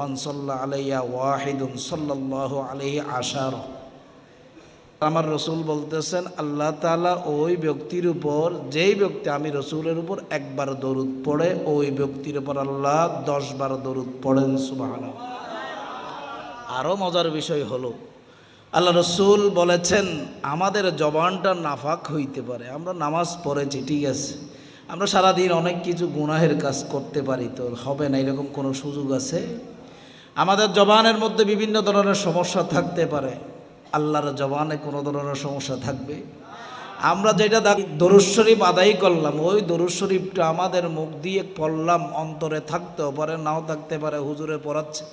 মানসল্লা আলাইয়া ওয়াহিদুন সাল্লাহ আলাইহি আশার আমার রসুল বলতেছেন, আল্লাহ তাআলা ওই ব্যক্তির উপর, যেই ব্যক্তি আমি রসুলের উপর একবার দরুদ পড়ে, ওই ব্যক্তির উপর আল্লাহ দশবার দরুদ পড়েন, সুবহানাল্লাহ। আরও মজার বিষয় হলো, আল্লাহ রসুল বলেছেন, আমাদের জবানটা নাফাক হইতে পারে। আমরা নামাজ পড়েছি, ঠিক আছে। আমরা সারাদিন অনেক কিছু গুনাহের কাজ করতে পারি, তো হবে না, এরকম কোনো সুযোগ আছে? আমাদের জবানের মধ্যে বিভিন্ন ধরনের সমস্যা থাকতে পারে। আল্লাহর জবানে কোনো ধরনের সমস্যা থাকবে। আমরা যেটা দরুদ শরীফ আদায় করলাম, ওই দরুদ শরীফটা আমাদের মুখ দিয়ে পড়লাম, অন্তরে থাকতেও পারে, নাও থাকতে পারে, হুজুরে পড়াচ্ছে,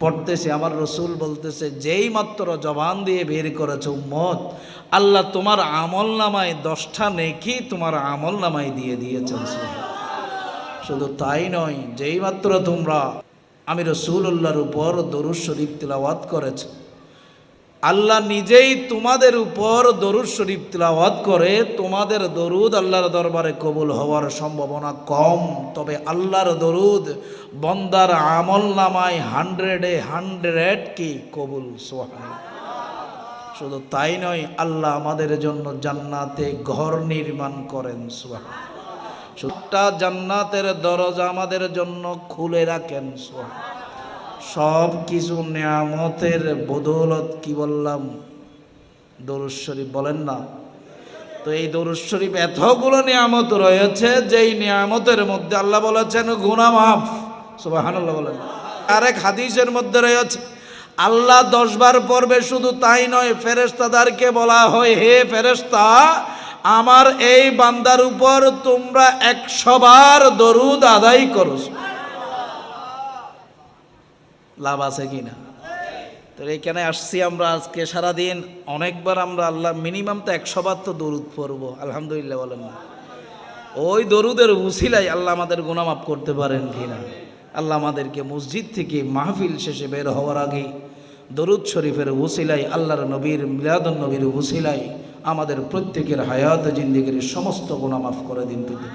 পড়তেছে, আমার রসুল বলতেছে, যেই মাত্র জবান দিয়ে বের করেছে, উম্মত, আল্লাহ তোমার আমল নামায় দশটা নেকি তোমার আমল নামায় দিয়ে দিয়েছেন শুধু তাই নয়, যেই মাত্র তোমরা আমি রসুল্লাহর উপর দরুদ শরীফ তিলাওয়াত করেছ। আল্লাহ নিজেই তোমাদের উপর দরুদ শরীফ তিলাওয়াত করে তোমাদের দরুদ আল্লাহর দরবারে কবুল হওয়ার সম্ভাবনা কম। তবে আল্লাহর দরুদ বন্দার আমল নামায় হান্ড্রেডে হান্ড্রেড কি? কবুল সোহান শুধু তাই নয়, আল্লাহ আমাদের জন্য জান্নাতে ঘর নির্মাণ করেন সোহান সুট্টা জান্নাতের দরজা আমাদের জন্য খুলে রাখেন সব কিছু নিয়ামতের বদৌলত, কি বললাম? দরুদ শরীফ বলেন না? তো এই দরুদ শরীফ এতগুলো নিয়ামত রয়েছে, যেই নিয়ামতের মধ্যে আল্লাহ বলেছেন গুনা মাফ। সুবহানাল্লাহ বলেন। আরেক হাদিসের মধ্যে রয়েছে, আল্লাহ দশবার পর্বে শুধু তাই নয় ফেরেস্তাদারকে বলা হয়, হে ফেরেস্তা আমার এই বান্দার উপর তোমরা একশোবার দরুদ আদায় করো। লাভ আছে কি না? তো এখানে আসছি আমরা আজকে সারাদিন। অনেকবার আমরা আল্লাহ মিনিমাম তো একশোবার তো দরুদ পড়ব। আলহামদুলিল্লাহ বলেন না। ওই দরুদের উসিলাই আল্লাহ আমাদের গুণামাপ করতে পারেন কি না? আল্লাহ আমাদেরকে মসজিদ থেকে মাহফিল শেষে বের হওয়ার আগে দরুদ শরীফের উসিলাই আল্লাহর নবীর মিলাদুন নবীর উসিলাই আমাদের প্রত্যেকের হায়াত জিন্দিগির সমস্ত গুণা মাফ করে দিন তিনি